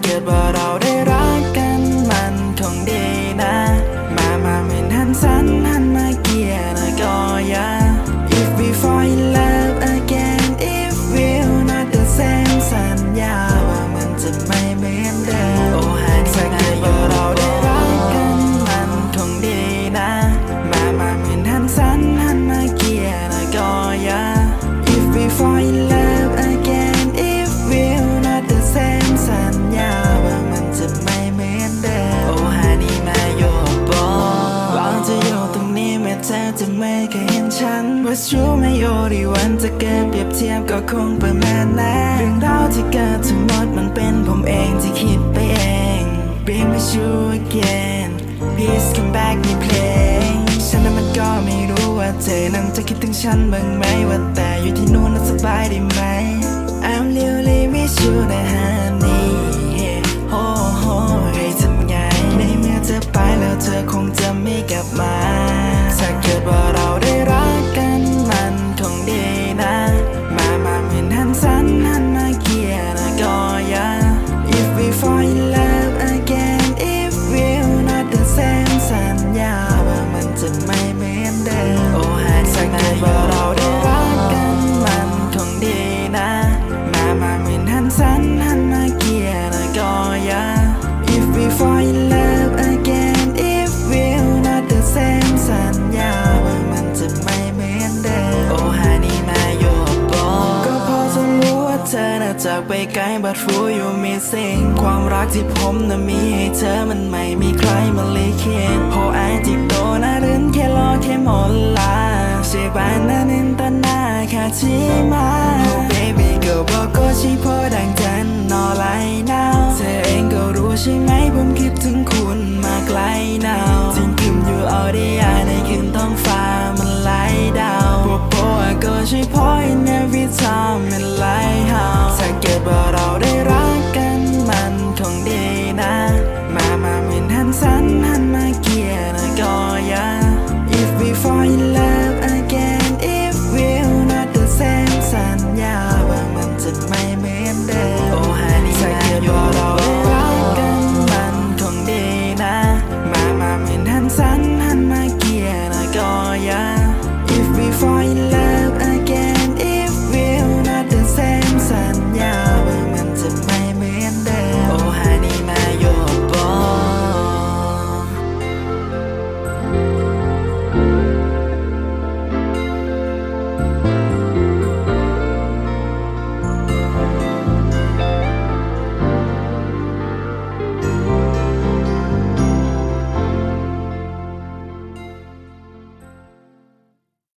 เกิดว่าเราได้รักกันมันคงดีนะ มามาเหมือนหันสัน เธอจะไม่เคยเห็นฉันว่าชูไม่โยดีวันจะเกิดเปรียบเทียบก็คงประมาณนั้นเรื่องราวที่เกิดทั้งหมดมันเป็นผมเองที่คิดไปเอง Bring me you again Please come back ในเพลงฉันนั้นมันก็ไม่รู้ว่าเธอนั้นจะคิดถึงฉันบ้างไหมว่าแต่อยู่ที่นู่นน่ะสบายดีไหม จากไปไกล but for you missing ความรักที่ผมน่ะมีให้เธอมันไม่มีใครมาลีเคียนพอไอจิตโตนะรื่นแค่รอแค่หมดลาเช่บ้านนั้นนินตาหน้าแค่ที่มา Oh baby ก็บอกก็ชิพอดังจันนอไลนาวเธอเองก็รู้ใช่ไหม